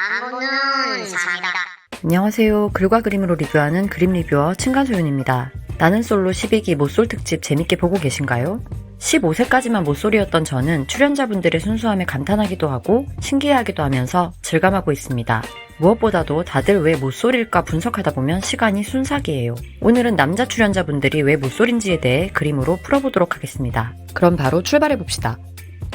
안 보는 사람이다. 안녕하세요. 글과 그림으로 리뷰하는 그림 리뷰어 층간소윤입니다. 나는 솔로 12기 못솔 특집 재밌게 보고 계신가요? 15세까지만 못솔이었던 저는 출연자분들의 순수함에 감탄하기도 하고 신기해하기도 하면서 즐감하고 있습니다. 무엇보다도 다들 왜 못솔일까 분석하다 보면 시간이 순삭이에요. 오늘은 남자 출연자분들이 왜 못솔인지에 대해 그림으로 풀어보도록 하겠습니다. 그럼 바로 출발해봅시다.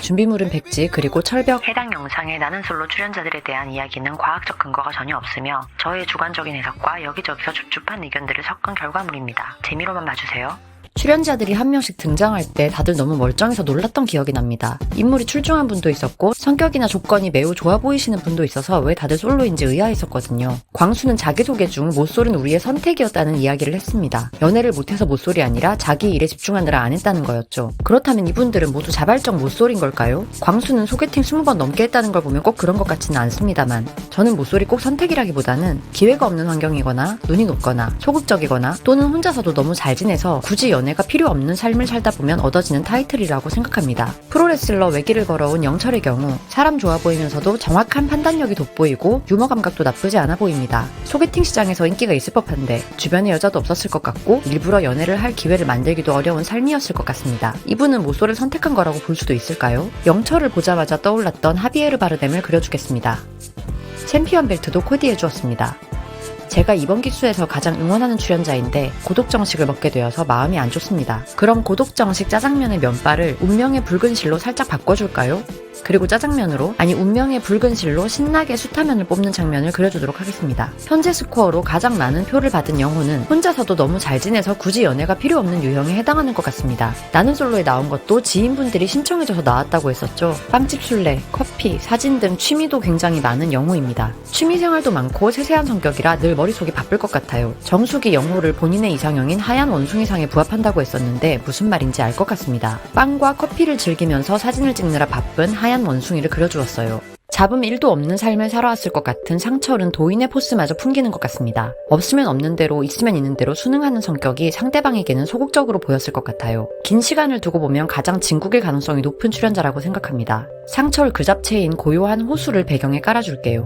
준비물은 백지 그리고 철벽 해당 영상에 나는 솔로 출연자들에 대한 이야기는 과학적 근거가 전혀 없으며 저의 주관적인 해석과 여기저기서 줍줍한 의견들을 섞은 결과물입니다. 재미로만 봐주세요. 출연자들이 한 명씩 등장할 때 다들 너무 멀쩡해서 놀랐던 기억이 납니다. 인물이 출중한 분도 있었고 성격이나 조건이 매우 좋아 보이시는 분도 있어서 왜 다들 솔로인지 의아했었거든요. 광수는 자기소개 중 모쏠은 우리의 선택이었다는 이야기를 했습니다. 연애를 못해서 모쏠이 아니라 자기 일에 집중하느라 안 했다는 거였죠. 그렇다면 이분들은 모두 자발적 모쏠인 걸까요? 광수는 소개팅 20번 넘게 했다는 걸 보면 꼭 그런 것 같지는 않습니다만 저는 모쏠이 꼭 선택이라기보다는 기회가 없는 환경이거나 눈이 높거나 소극적이거나 또는 혼자서도 너무 잘 지내서 굳이 연애 가 필요 없는 삶을 살다 보면 얻어지는 타이틀이라고 생각합니다. 프로레슬러 외길을 걸어온 영철의 경우 사람 좋아 보이면서도 정확한 판단력이 돋보이고 유머 감각도 나쁘지 않아 보입니다. 소개팅 시장에서 인기가 있을 법한데 주변에 여자도 없었을 것 같고 일부러 연애를 할 기회를 만들기도 어려운 삶이었을 것 같습니다. 이분은 모쏠을 선택한 거라고 볼 수도 있을까요? 영철을 보자마자 떠올랐던 하비에르 바르뎀을 그려주겠습니다. 챔피언 벨트도 코디해 주었습니다. 제가 이번 기수에서 가장 응원하는 출연자인데 고독정식을 먹게 되어서 마음이 안 좋습니다. 그럼 고독정식 짜장면의 면발을 운명의 붉은 실로 살짝 바꿔줄까요? 그리고 짜장면으로 아니 운명의 붉은 실로 신나게 수타면을 뽑는 장면을 그려주도록 하겠습니다. 현재 스코어로 가장 많은 표를 받은 영호는 혼자서도 너무 잘 지내서 굳이 연애가 필요 없는 유형에 해당하는 것 같습니다. 나는 솔로에 나온 것도 지인분들이 신청해줘서 나왔다고 했었죠. 빵집 술래, 커피, 사진 등 취미도 굉장히 많은 영호입니다. 취미 생활도 많고 세세한 성격이라 늘 머릿속이 바쁠 것 같아요. 정숙이 영호를 본인의 이상형인 하얀 원숭이상에 부합한다고 했었는데 무슨 말인지 알 것 같습니다. 빵과 커피를 즐기면서 사진을 찍느라 바쁜 하얀 원숭이를 그려주었어요. 잡음 1도 없는 삶을 살아왔을 것 같은 상철은 도인의 포스마저 풍기는 것 같습니다. 없으면 없는 대로 있으면 있는 대로 순응하는 성격이 상대방에게는 소극적으로 보였을 것 같아요. 긴 시간을 두고 보면 가장 진국일 가능성이 높은 출연자라고 생각합니다. 상철 그 잡채인 고요한 호수를 배경에 깔아줄게요.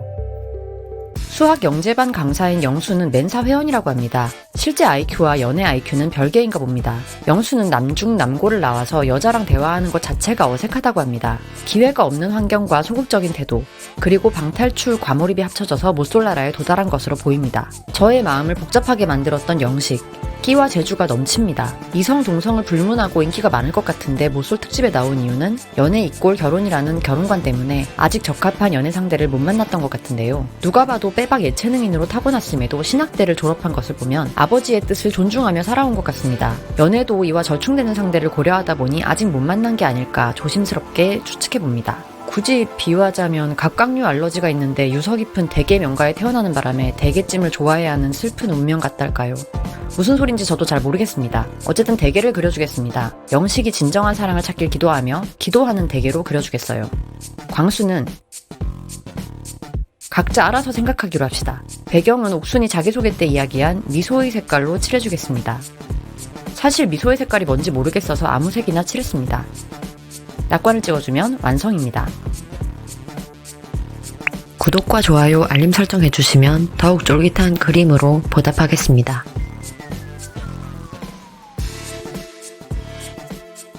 수학 영재반 강사인 영수는 멘사 회원이라고 합니다. 실제 IQ와 연애 IQ는 별개인가 봅니다. 영수는 남중 남고를 나와서 여자랑 대화하는 것 자체가 어색하다고 합니다. 기회가 없는 환경과 소극적인 태도, 그리고 방탈출 과몰입이 합쳐져서 모쏠라라에 도달한 것으로 보입니다. 저의 마음을 복잡하게 만들었던 영식, 끼와 재주가 넘칩니다. 이성 동성을 불문하고 인기가 많을 것 같은데 모쏠 특집에 나온 이유는 연애 이꼴 결혼이라는 결혼관 때문에 아직 적합한 연애 상대를 못 만났던 것 같은데요. 누가 봐도 빼박 예체능인으로 타고났음에도 신학대를 졸업한 것을 보면 아버지의 뜻을 존중하며 살아온 것 같습니다. 연애도 이와 절충되는 상대를 고려하다 보니 아직 못 만난 게 아닐까 조심스럽게 추측해 봅니다. 굳이 비유하자면 각각류 알러지가 있는데 유서 깊은 대게 명가에 태어나는 바람에 대게찜을 좋아해야 하는 슬픈 운명 같달까요? 무슨 소린지 저도 잘 모르겠습니다. 어쨌든 대게를 그려주겠습니다. 영식이 진정한 사랑을 찾길 기도하며 기도하는 대게로 그려주겠어요. 광수는 각자 알아서 생각하기로 합시다. 배경은 옥순이 자기소개 때 이야기한 미소의 색깔로 칠해주겠습니다. 사실 미소의 색깔이 뭔지 모르겠어서 아무 색이나 칠했습니다. 낙관을 찍어주면 완성입니다. 구독과 좋아요, 알림 설정 해주시면 더욱 쫄깃한 그림으로 보답하겠습니다.